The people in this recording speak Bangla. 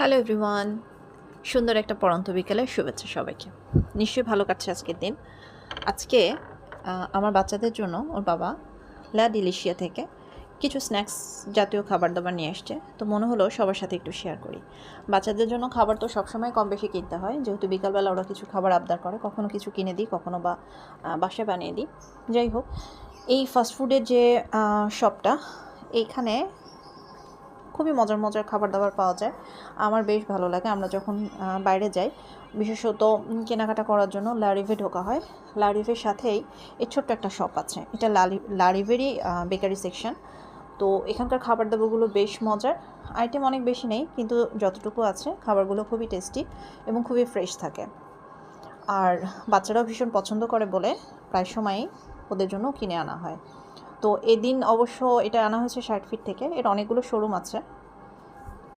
হ্যালো এভরিওয়ান সুন্দর একটা পড়ন্ত বিকেলে শুভেচ্ছা সবাইকে। নিশ্চয়ই ভালো কাটছে আজকের দিন। আজকে আমার বাচ্চাদের জন্য ওর বাবা লা ডিলিশিয়া থেকে কিছু স্ন্যাক্স জাতীয় খাবার দাবার নিয়ে আসছে। তো মনে হলো সবার সাথে একটু শেয়ার করি। বাচ্চাদের জন্য খাবার তো সবসময় কম বেশি কিনতে হয়। যেহেতু বিকালবেলা ওরা কিছু খাবার আবদার করে, কখনো কিছু কিনে দিই, কখনো বা বাসায় বানিয়ে দিই। যাই হোক, এই ফাস্টফুডের যে শপটা এইখানে খুবই মজার মজার খাবার দাবার পাওয়া যায়। আমার বেশ ভালো লাগে। আমরা যখন বাইরে যাই, বিশেষত কেনাকাটা করার জন্য লারিভে ঢোকা হয়। লারিভের সাথেই এই ছোট্ট একটা শপ আছে। এটা লারি লারিভেরই বেকারি সেকশন তো এখানকার খাবার দাবারগুলো বেশ মজার। আইটেম অনেক বেশি নেই, কিন্তু যতটুকু আছে, খাবারগুলো খুবই টেস্টি এবং খুবই ফ্রেশ থাকে। আর বাচ্চারাও ভীষণ পছন্দ করে বলে প্রায় সময়ই ওদের জন্য কিনে আনা হয়। তো এদিন অবশ্য এটা আনা হয়েছে ষাট ফিট থেকে এর অনেকগুলো শোরুম আছে।